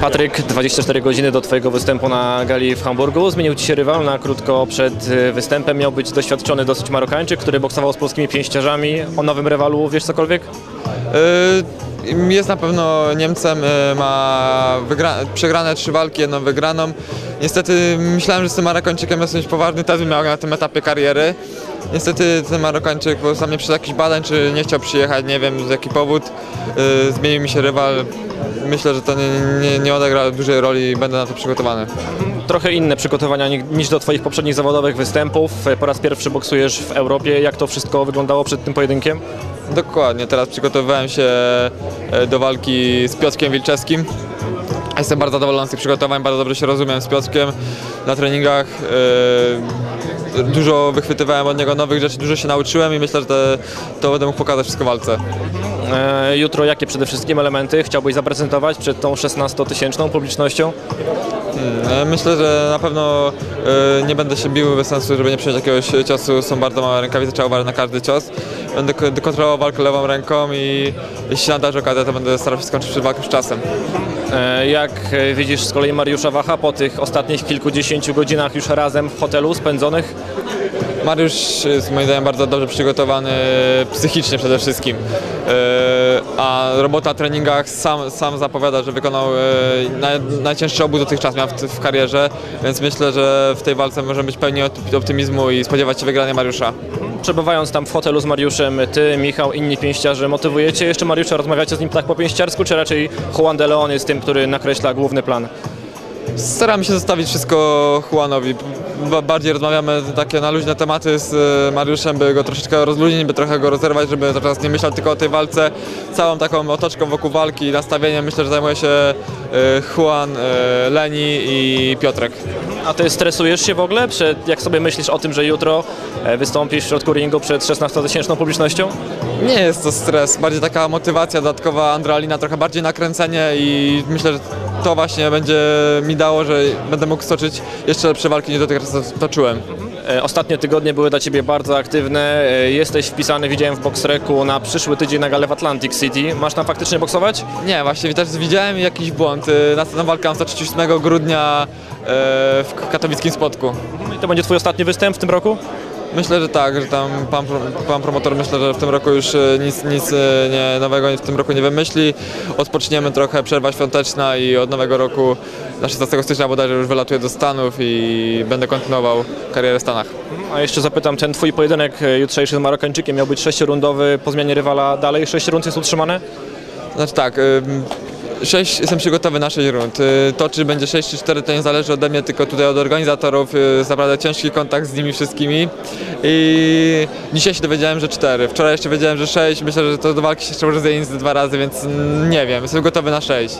Patryk, 24 godziny do Twojego występu na gali w Hamburgu. Zmienił Ci się rywal na krótko przed y, występem. Miał być doświadczony dosyć Marokańczyk, który boksował z polskimi pięściarzami. O nowym rywalu wiesz cokolwiek? Y, Jest na pewno Niemcem, y, ma przegrane trzy walki, jedną wygraną. Niestety myślałem, że z tym Marokańczykiem jest poważny test miał na tym etapie kariery. Niestety ten Marokańczyk po sam nie przed jakichś badań, czy nie chciał przyjechać, nie wiem z jaki powód. Y, Zmienił mi się rywal. Myślę, że to nie, nie, nie odegra dużej roli i będę na to przygotowany. Trochę inne przygotowania ni- niż do Twoich poprzednich zawodowych występów. Po raz pierwszy boksujesz w Europie. Jak to wszystko wyglądało przed tym pojedynkiem? Dokładnie, teraz przygotowywałem się e, do walki z Piotrkiem Wilczewskim. Jestem bardzo zadowolony z tych przygotowań, bardzo dobrze się rozumiem z Piotrkiem na treningach. e, Dużo wychwytywałem od niego nowych rzeczy, dużo się nauczyłem i myślę, że te, to będę mógł pokazać wszystko w walce. E, Jutro jakie przede wszystkim elementy chciałbyś zaprezentować przed tą 16-tysięczną publicznością? E, Myślę, że na pewno e, nie będę się bił bez sensu, żeby nie przyjąć jakiegoś ciosu. Są bardzo małe rękawice, trzeba uważać na każdy cios. Będę ko- kontrolował walkę lewą ręką i jeśli nadarzy okazja, to będę starał się skończyć przed walką z czasem. Jak widzisz z kolei Mariusza Wacha po tych ostatnich kilkudziesięciu godzinach już razem w hotelu spędzonych? Mariusz jest moim zdaniem bardzo dobrze przygotowany psychicznie przede wszystkim. E, A robota na treningach sam, sam zapowiada, że wykonał e, naj, najcięższy obóz dotychczas miał w, w karierze, więc myślę, że w tej walce możemy być pełni opty- optymizmu i spodziewać się wygrania Mariusza. Przebywając tam w hotelu z Mariuszem, ty, Michał, inni pięściarze, motywujecie jeszcze Mariusza? Rozmawiacie z nim tak po pięściarsku, czy raczej Juan de Leon jest tym, który nakreśla główny plan? Staramy się zostawić wszystko Juanowi. Ba- Bardziej rozmawiamy takie na luźne tematy z e, Mariuszem, by go troszeczkę rozluźnić, by trochę go rozerwać, żeby teraz nie myślał tylko o tej walce. Całą taką otoczką wokół walki, nastawieniem myślę, że zajmuje się e, Juan, e, Leni i Piotrek. A ty stresujesz się w ogóle, przed, jak sobie myślisz o tym, że jutro wystąpisz w środku ringu przed 16-tysięczną publicznością? Nie jest to stres, bardziej taka motywacja, dodatkowa adrenalina, trochę bardziej nakręcenie i myślę, że to właśnie będzie mi dało, że będę mógł stoczyć jeszcze lepsze walki niż dotychczas to- toczyłem. E, Ostatnie tygodnie były dla Ciebie bardzo aktywne. E, Jesteś wpisany, widziałem w Boxreku, na przyszły tydzień na galę w Atlantic City. Masz tam faktycznie boksować? Nie, właśnie też widziałem jakiś błąd. Y, Następna walka mam 137 grudnia e, w katowickim spotku. I to będzie Twój ostatni występ w tym roku? Myślę, że tak, że tam pan, pan promotor myślę, że w tym roku już e, nic, nic e, nie, nowego w tym roku nie wymyśli. Odpoczniemy trochę, przerwa świąteczna i od nowego roku na 16 stycznia bodajże już wylatuję do Stanów i będę kontynuował karierę w Stanach. A jeszcze zapytam, ten Twój pojedynek e, jutrzejszy z Marokańczykiem miał być sześciorundowy, po zmianie rywala dalej sześć rund jest utrzymane? Znaczy tak, ym, sześć, jestem przygotowy na 6 rund. Y, To czy będzie 6 czy 4 to nie zależy ode mnie, tylko tutaj od organizatorów. y, Jest naprawdę ciężki kontakt z nimi wszystkimi. I dzisiaj się dowiedziałem, że 4. Wczoraj jeszcze wiedziałem, że 6. Myślę, że to do walki się jeszcze może ze dwa razy, więc nie wiem, jestem gotowy na 6.